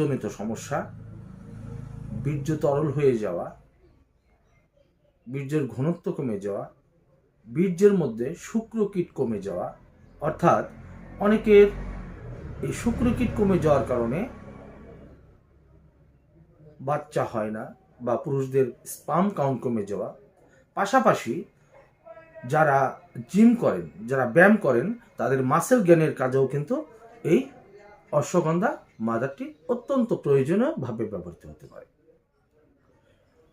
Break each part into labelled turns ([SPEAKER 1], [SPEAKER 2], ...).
[SPEAKER 1] জনিত সমস্যা, বীর্য তরল হয়ে যাওয়া, বীর্যের ঘনত্ব কমে যাওয়া, বীর্যের মধ্যে শুক্রকীট কমে যাওয়া, অর্থাৎ অনেকের এই শুক্রকীট কমে যাওয়ার কারণে বাচ্চা হয় না বা পুরুষদের স্পাম কাউন্ট কমে যাওয়া। পাশাপাশি যারা জিম করেন, যারা ব্যায়াম করেন, তাদের মাসেল জ্ঞানের কাজেও কিন্তু এই অশ্বগন্ধা মাদারটি অত্যন্ত প্রয়োজনীয়ভাবে ব্যবহৃত হতে পারে।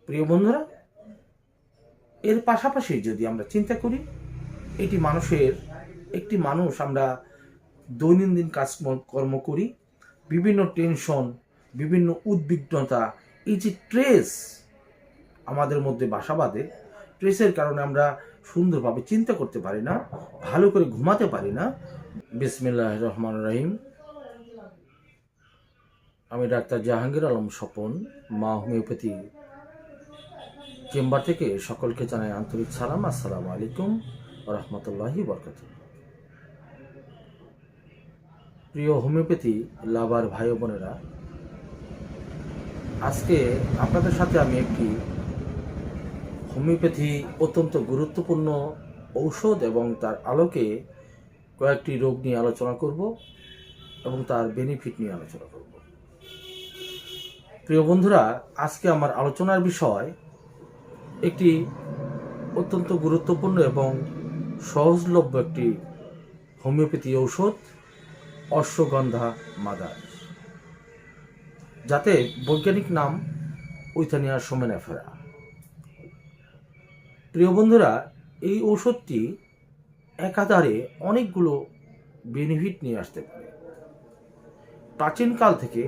[SPEAKER 1] প্রিয় বন্ধুরা, এর পাশাপাশি যদি আমরা চিন্তা করি, এটি মানুষের, একটি মানুষ আমরা দৈনন্দিন কাজ কর্ম করি, বিভিন্ন টেনশন, বিভিন্ন উদ্বিগ্নতা, এই যে ট্রেস আমাদের মধ্যে বাসা বাঁধে ট্রেসের কারণে আমরা সুন্দরভাবে চিন্তা করতে পারি না, ভালো করে ঘুমাতে পারি না। বিসমিল্লাহ রহমান রহিম। আমি ডাক্তার জাহাঙ্গীর আলম স্বপন, মা হোমিওপ্যাথি চেম্বার থেকে সকলকে জানাই আন্তরিক সালাম, আসসালামু আলাইকুম রহমতুল্লাহি বরকত প্রিয় হোমিওপ্যাথি লাভার ভাই বোনেরা, আজকে আপনাদের সাথে আমি একটি হোমিওপ্যাথি অত্যন্ত গুরুত্বপূর্ণ ঔষধ এবং তার আলোকে কয়েকটি রোগ নিয়ে আলোচনা করব এবং তার বেনিফিট নিয়ে আলোচনা করব। প্রিয় বন্ধুরা, আজকে আমার আলোচনার বিষয় একটি অত্যন্ত গুরুত্বপূর্ণ এবং সহজলভ্য একটি হোমিওপ্যাথি ঔষধ, অশ্বগন্ধা মাদার, যাতে বৈজ্ঞানিক নাম উইথানিয়া সোমেনাফেরা। প্রিয় বন্ধুরা, এই ঔষধটি একাধারে অনেকগুলো বেনিফিট নিয়ে আসতে পারে। প্রাচীনকাল থেকে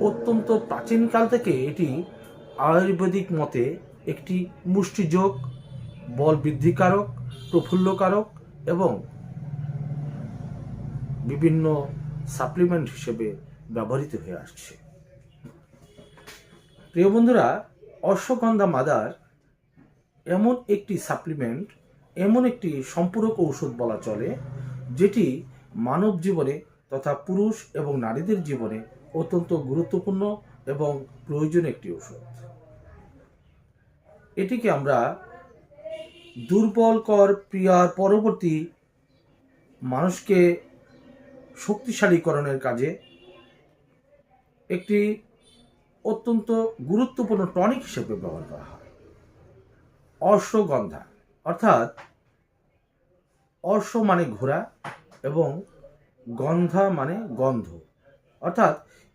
[SPEAKER 1] অত্যন্ত প্রাচীনকাল থেকে এটি আয়ুর্বেদিক মতে একটি মুষ্টিযোগ, বল বৃদ্ধিকারক, প্রফুল্লকারক এবং বিভিন্ন সাপ্লিমেন্ট হিসেবে ব্যবহৃত হয়ে আসছে। প্রিয় বন্ধুরা, অশ্বগন্ধা মাদার এমন একটি সাপ্লিমেন্ট, এমন একটি সম্পূরক ঔষধ বলা চলে, যেটি মানব জীবনে তথা পুরুষ এবং নারীদের জীবনে অত্যন্ত গুরুত্বপূর্ণ এবং প্রয়োজনীয় একটি ওষুধ এটিকে আমরা দুর্বলকর প্রিয়ার পরবর্তী মানুষকে শক্তিশালীকরণের কাজে একটি অত্যন্ত গুরুত্বপূর্ণ টনিক হিসেবে ব্যবহার করা হয়। অশ্বগন্ধা, অর্থাৎ অশ্ব মানে ঘোড়া এবং গন্ধা মানে গন্ধ। অর্থাৎ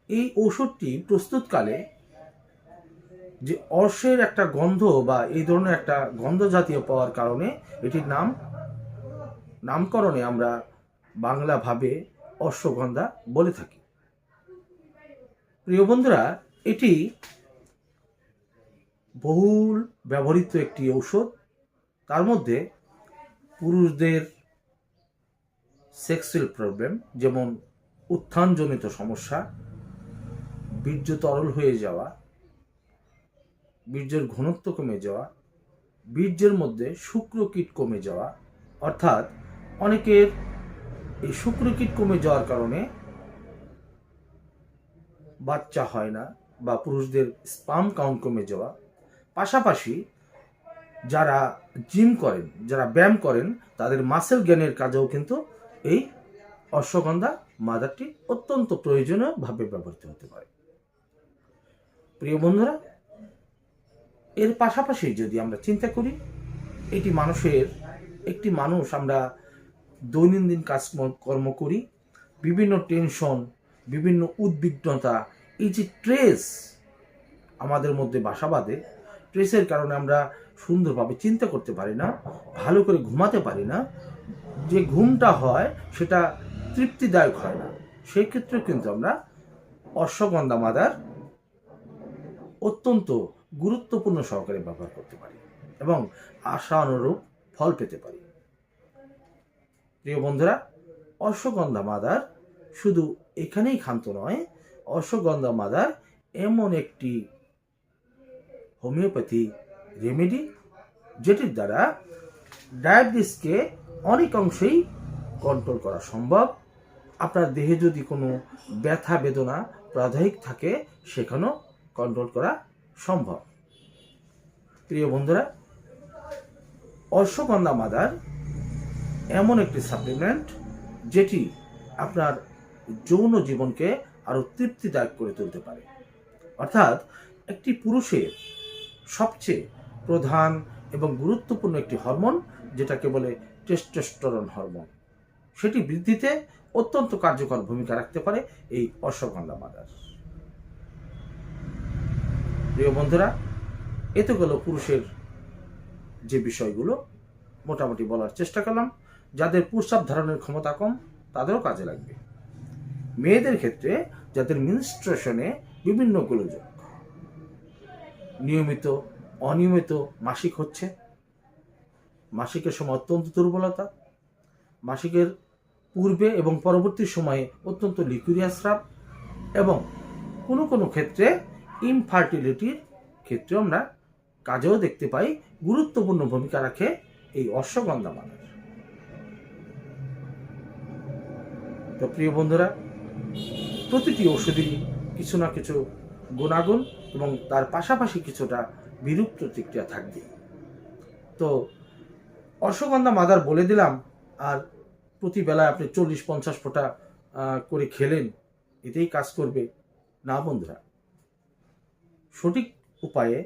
[SPEAKER 1] এই ওষুধটি প্রস্তুতকালে যে অর্শের একটা গন্ধ বা এই ধরনের একটা গন্ধ জাতীয় পাওয়ার কারণে এটির নাম, নামকরণে আমরা বাংলা ভাবে অশ্বগন্ধা বলে থাকি। প্রিয় বন্ধুরা, এটি বহুল ব্যবহৃত একটি ঔষধ। তার মধ্যে পুরুষদের সেক্সুয়াল প্রবলেম, যেমন উত্থানজনিত সমস্যা বীর্য তরল হয়ে যাওয়া, বীর্যের ঘনত্ব কমে যাওয়া, বীর্যের মধ্যে শুক্রকীট কমে যাওয়া, অর্থাৎ অনেকের এই শুক্রকীট কমে যাওয়ার কারণে বাচ্চা হয় না বা পুরুষদের স্পাম কাউন্ট কমে যাওয়া। পাশাপাশি যারা জিম করেন, যারা ব্যায়াম করেন, তাদের মাসেল জ্ঞানের কাজেও কিন্তু এই অশ্বগন্ধা মাদারটি অত্যন্ত প্রয়োজনীয়ভাবে ব্যবহৃত হতে পারে। প্রিয় বন্ধুরা, এর পাশাপাশি যদি আমরা চিন্তা করি, এটি মানুষের, একটি মানুষ আমরা দৈনন্দিন কাজ কর্ম করি, বিভিন্ন টেনশন বিভিন্ন উদ্বিগ্নতা, এই যে ট্রেস আমাদের মধ্যে বাসা বাঁধে ট্রেসের কারণে আমরা সুন্দরভাবে চিন্তা করতে পারি না, ভালো করে ঘুমাতে পারি না, যে ঘুমটা হয় সেটা তৃপ্তিদায়ক হয় না। সেই কিন্তু আমরা অশ্বগন্ধা মাদার অত্যন্ত গুরুত্বপূর্ণ সহকারে ব্যবহার করতে পারি এবং আশা অনুরূপ ফল পেতে পারি। প্রিয় বন্ধুরা, অশ্বগন্ধা মাদার শুধু এখানেই ক্ষান্ত নয়, অশ্বগন্ধা মাদার এমন একটি হোমিওপ্যাথি রেমেডি যেটির দ্বারা ডায়াবেটিসকে অনেক অংশেই কন্ট্রোল করা সম্ভব। আপনার দেহে যদি কোনো ব্যথা, বেদনা প্রাদায়িক থাকে, সেখানেও কন্ট্রোল করা সম্ভব। প্রিয় বন্ধুরা, অশ্বগন্ধা মাদার এমন একটি সাপ্লিমেন্ট যেটি আপনার যৌন জীবনকে আরও তৃপ্তিদায়ক করে তুলতে পারে। অর্থাৎ একটি পুরুষের সবচেয়ে প্রধান এবং গুরুত্বপূর্ণ একটি হরমোন, যেটাকে বলে টেস্টোস্টেরন হরমোন। সেটি বৃদ্ধিতে অত্যন্ত কার্যকর ভূমিকা রাখতে পারে এই অশ্বগন্ধা মাদার। প্রিয় বন্ধুরা, এতে গেল পুরুষের যে বিষয়গুলো, মোটামুটি বলার চেষ্টা করলাম। যাদের প্রস্রাব ধারণের ক্ষমতা কম, তাদেরও কাজে লাগবে। মেয়েদের ক্ষেত্রে যাদের মিনিস্ট্রেশনে বিভিন্ন গোলযোগ, নিয়মিত, অনিয়মিত মাসিক হচ্ছে। মাসিকের সময় অত্যন্ত দুর্বলতা, মাসিকের পূর্বে এবং পরবর্তী সময়ে অত্যন্ত লিকুরিয়া স্রাব এবং কোনো কোনো ক্ষেত্রে ইনফার্টিলিটির ক্ষেত্রে আমরা কাজেও দেখতে পাই গুরুত্বপূর্ণ ভূমিকা রাখে এই অশ্বগন্ধা মাদার তো প্রিয় বন্ধুরা, প্রতিটি ওষুধেরই কিছু না কিছু গুণাগুণ এবং তার পাশাপাশি কিছুটা বিরূপ প্রতিক্রিয়া থাকবে তো অশ্বগন্ধা মাদার বলে দিলাম, আর প্রতি বেলায় আপনি চল্লিশ পঞ্চাশ ফোঁটা করে খেলেন, এতেই কাজ করবে। না বন্ধুরা সঠিক উপায়ে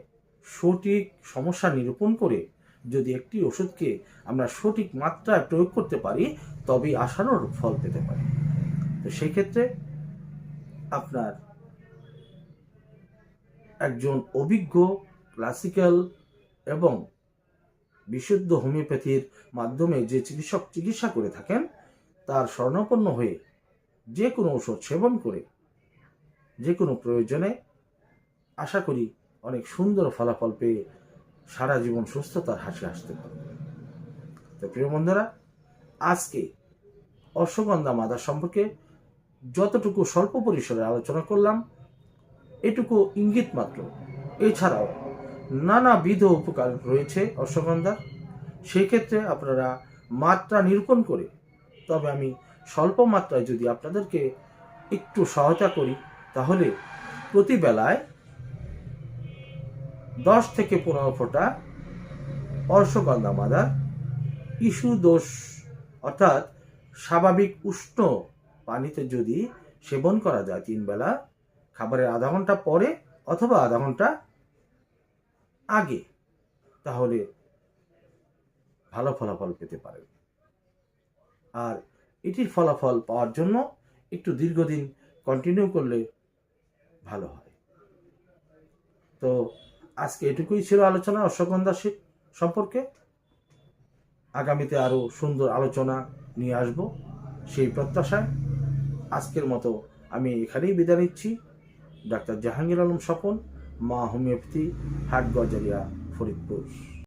[SPEAKER 1] সঠিক সমস্যা নিরূপণ করে যদি একটি ওষুধকে আমরা সঠিক মাত্রায় প্রয়োগ করতে পারি, তবেই আশানুর ফল পেতে পারি। তো সেই ক্ষেত্রে আপনার একজন অভিজ্ঞ, ক্লাসিক্যাল এবং বিশুদ্ধ হোমিওপ্যাথির মাধ্যমে যে চিকিৎসক চিকিৎসা করে থাকেন, তার স্বর্ণাপন্ন হয়ে যে কোনো ওষুধ সেবন করে, যে কোনো প্রয়োজনে আশা করি অনেক সুন্দর ফলাফল পেয়ে সারা জীবন সুস্থতার হাসি আসতে পারবে। তো প্রিয় বন্ধুরা, আজকে অশ্বগন্ধা মাদার সম্পর্কে যতটুকু স্বল্প পরিসরে আলোচনা করলাম, এটুকু ইঙ্গিত মাত্র। এছাড়াও নানাবিধ উপকার রয়েছে অশ্বগন্ধা। সেই ক্ষেত্রে আপনারা মাত্রা নিরূপণ করে, তবে আমি স্বল্প মাত্রায় যদি আপনাদেরকে একটু সহায়তা করি, তাহলে প্রতি বেলায় দশ থেকে পনেরো ফোঁটা অর্শগন্ধা মাদার ইস্যু দোষ, অর্থাৎ স্বাভাবিক উষ্ণ পানিতে যদি সেবন করা যায় তিন বেলা, খাবারের আধা ঘণ্টা পরে অথবা আধা ঘণ্টা আগে, তাহলে ভালো ফলাফল পেতে পারেন। আর এটির ফলাফল পাওয়ার জন্য একটু দীর্ঘদিন কন্টিনিউ করলে ভালো হয়। তো আজকে এটুকুই ছিল আলোচনা অশ্বগন্ধা শীত সম্পর্কে। আগামীতে আরও সুন্দর আলোচনা নিয়ে আসব সেই প্রত্যাশায়। আজকের মতো আমি এখানেই বিদায় নিচ্ছি। ডাক্তার জাহাঙ্গীর আলম স্বপন, মা হোমিওপ্যাথি, হাট গজারিয়া, ফরিদপুর।